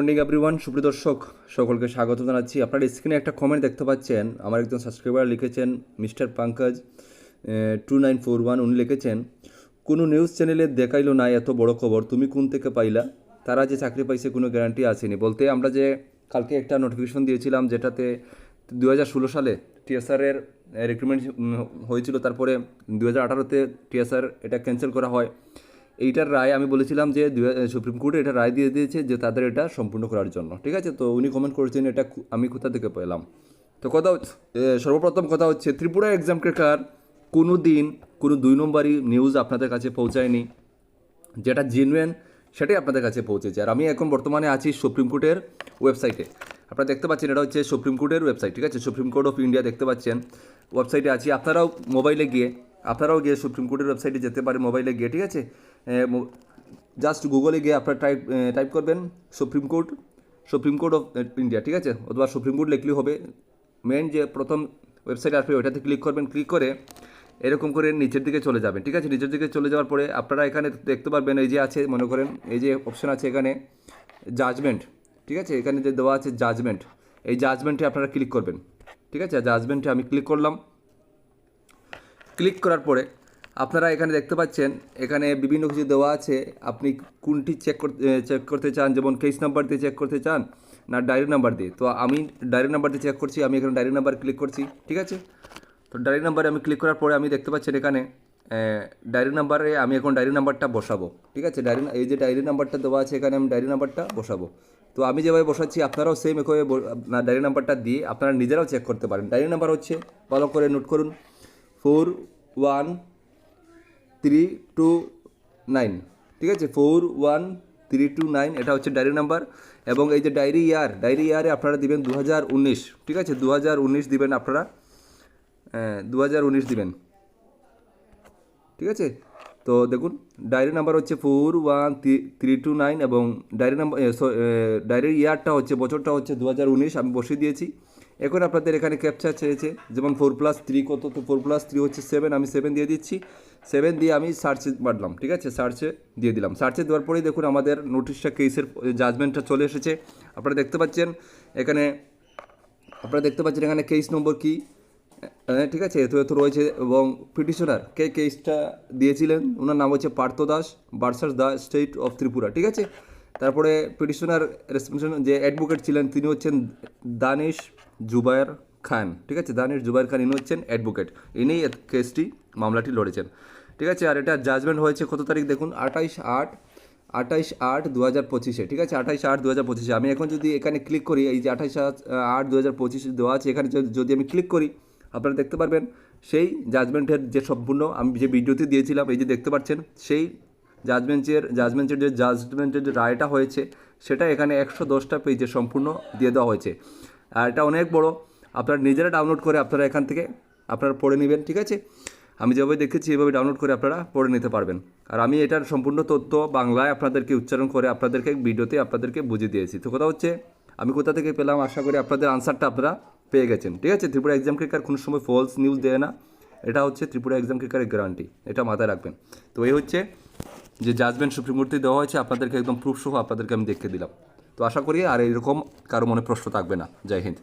Morning everyone সুপ্রিয় দর্শক, সকলকে স্বাগত জানাচ্ছি। আপনার স্ক্রিনে একটা কমেন্ট দেখতে পাচ্ছেন। আমার একজন সাবস্ক্রাইবার লিখেছেন, mister Pankaj two nine four one উনি লিখেছেন, কোনো নিউজ চ্যানেলে দেখাইলো না এত বড় খবর, তুমি কোন থেকে পাইলা? তারা যে চাকরি পাইছে কোনো গ্যারান্টি আসেনি। বলতে আমরা যে কালকে একটা নোটিফিকেশন দিয়েছিলাম, যেটাতে দু হাজার ষোলো সালে টিএসআরের রিক্রুটমেন্ট হয়েছিল। তারপরে দু হাজার আঠারোতে টিএসআর এটা ক্যান্সেল করা হয়। এইটার রায় আমি বলেছিলাম যে সুপ্রিম কোর্টে এটা রায় দিয়ে দিয়েছে যে তাদের এটা সম্পূর্ণ করার জন্য। ঠিক আছে? তো উনি কমেন্ট করেছেন এটা আমি কোথা থেকে পেলাম? তো কথা হচ্ছে সর্বপ্রথম কথা হচ্ছে ত্রিপুরা এক্সাম ক্রেকার কোনো দিন কোনো দুই নম্বরই নিউজ আপনাদের কাছে পৌঁছায়নি। যেটা জেনুয়েন সেটাই আপনাদের কাছে পৌঁছেছে। আর আমি এখন বর্তমানে আছি সুপ্রিম কোর্টের ওয়েবসাইটে আপনারা দেখতে পাচ্ছেন এটা হচ্ছে সুপ্রিম কোর্টের ওয়েবসাইট ঠিক আছে? সুপ্রিম কোর্ট অফ ইন্ডিয়া দেখতে পাচ্ছেন। ওয়েবসাইটে আছি। আপনারাও মোবাইলে গিয়ে, আপনারাও গিয়ে সুপ্রিম কোর্টের ওয়েবসাইটে যেতে পারেন মোবাইলে গিয়ে, ঠিক আছে? জাস্ট গুগলে গিয়ে আপনারা টাইপ টাইপ করবেন Supreme Court Supreme Court of India ঠিক আছে? অথবা সুপ্রিম কোর্ট লিখলেই হবে। মেন যে প্রথম ওয়েবসাইট আসবে, ওইটাতে ক্লিক করবেন। ক্লিক করে এরকম করে নিচের দিকে চলে যাবেন, ঠিক আছে? নিচের দিকে চলে যাওয়ার পরে আপনারা এখানে দেখতে পারবেন, এই যে আছে, মনে করেন, এই যে অপশন আছে এখানে জাজমেন্ট ঠিক আছে? এখানে যে দেওয়া আছে জাজমেন্ট এই জাজমেন্টে আপনারা ক্লিক করবেন, ঠিক আছে? জাজমেন্টে আমি ক্লিক করলাম। ক্লিক করার পরে আপনারা এখানে দেখতে পাচ্ছেন এখানে বিভিন্ন কিছু দেওয়া আছে আপনি কোনটি চেক করতে চেক করতে চান যেমন কেস নাম্বার দিয়ে চেক করতে চান না ডায়েরি নাম্বার দিয়ে তো আমি ডায়েরি নাম্বার দিয়ে চেক করছি আমি এখানে ডায়েরি নাম্বার ক্লিক করছি ঠিক আছে তো ডায়েরি নাম্বারে আমি ক্লিক করার পরে আমি দেখতে পাচ্ছেন এখানে ডায়েরি নাম্বারে আমি এখন ডায়েরি নাম্বারটা বসাবো ঠিক আছে ডায়েরি এই যে ডায়েরি নাম্বারটা দেওয়া আছে এখানে আমি ডায়েরি নাম্বারটা বসাবো তো আমি যেভাবে বসাচ্ছি আপনারাও সেম একভাবে ডায়েরি নাম্বারটা দিয়ে আপনারা নিজেরাও চেক করতে পারেন ডায়েরি নাম্বার হচ্ছে ভালো করে নোট করুন four one three two nine ঠিক আছে? Four one three two nine এটা হচ্ছে ডায়েরি নাম্বার এবং এই যে ডায়েরি ইয়ার ডায়েরি ইয়ারে আপনারা দিবেন দু হাজার উনিশ। ঠিক আছে? দু হাজার উনিশ দিবেন আপনারা দু হাজার উনিশ দিবেন। ঠিক আছে? তো দেখুন ডায়েরি নাম্বার হচ্ছে four one three two nine এবং ডায়েরি নাম্বার ডায়েরির ইয়ারটা হচ্ছে, বছরটা হচ্ছে দু হাজার উনিশ। আমি বসিয়ে দিয়েছি। এখন আপনাদের এখানে ক্যাপচার চেয়েছে, যেমন ফোর প্লাস থ্রি কত? তো ফোর প্লাস থ্রি হচ্ছে সেভেন আমি সেভেন দিয়ে দিচ্ছি। সেভেন দিয়ে আমি সার্চে মারলাম, ঠিক আছে? সার্চে দিয়ে দিলাম। সার্চে দেওয়ার পরেই দেখুন আমাদের নোটিশটা কেসের জাজমেন্টটা চলে এসেছে। আপনারা দেখতে পাচ্ছেন এখানে, আপনারা দেখতে পাচ্ছেন এখানে কেস নম্বর কি? ঠিক আছে? এত এত রয়েছে। এবং পিটিশনার কে কেসটা দিয়েছিলেন? ওনার নাম হচ্ছে পার্থ দাস, বার্সার দা স্টেট অফ ত্রিপুরা, ঠিক আছে? তারপরে পিটিশনার রেসপন্সিবল যে অ্যাডভোকেট ছিলেন, তিনি হচ্ছেন দানিশ জুবায়ের খান, ঠিক আছে? দানিশ জুবায়ের খান, ইনি হচ্ছেন অ্যাডভোকেট ইনি কেসটি মামলাটি লড়েছেন। ঠিক আছে? আর এটা জাজমেন্ট হয়েছে কত তারিখ দেখুন? আঠাইশ আট আঠাইশ আট দু হাজার পঁচিশে, ঠিক আছে? আঠাইশ আট দু হাজার পঁচিশে। আমি এখন যদি এখানে ক্লিক করি, এই যে আঠাইশ আট দু হাজার পঁচিশে দেওয়া আছে, এখানে যদি আমি ক্লিক করি, আপনারা দেখতে পারবেন, সেই জাজমেন্টের যে সম্পূর্ণ, আমি যে ভিডিওতে দিয়েছিলাম, এই যে দেখতে পাচ্ছেন, সেই জাজমেন্টের জাজমেন্টের যে জাজমেন্টের যে রায়টা হয়েছে, সেটা এখানে একশো দশটা পেজে সম্পূর্ণ দিয়ে দেওয়া হয়েছে। আর এটা অনেক বড়। আপনারা নিজেরা ডাউনলোড করে আপনারা এখান থেকে আপনারা পড়ে নেবেন, ঠিক আছে? আমি যেভাবে দেখেছি, এভাবে ডাউনলোড করে আপনারা পড়ে নিতে পারবেন। আর আমি এটার সম্পূর্ণ তথ্য বাংলায় আপনাদেরকে উচ্চারণ করে আপনাদেরকে ভিডিওতে আপনাদেরকে বুঝিয়ে দিয়েছি। তো কথা হচ্ছে, আমি কোথা থেকে পেলাম আশা করি আপনাদের আনসারটা আপনারা পেয়ে গেছেন, ঠিক আছে? ত্রিপুরা এক্সাম ক্রিকার কোনো সময় ফলস নিউজ দেয় না। এটা হচ্ছে ত্রিপুরা এক্সাম ক্রিকারের গ্যারান্টি এটা মাথায় রাখবেন। তো এই হচ্ছে যে জাজমেন্ট সুপ্রিম কোর্টে দেওয়া হয়েছে, আপনাদেরকে একদম প্রুফ সহ আপনাদেরকে আমি দেখে দিলাম। তো আশা করি আর এরকম কারও মনে প্রশ্ন থাকবে না। জয় হিন্দ।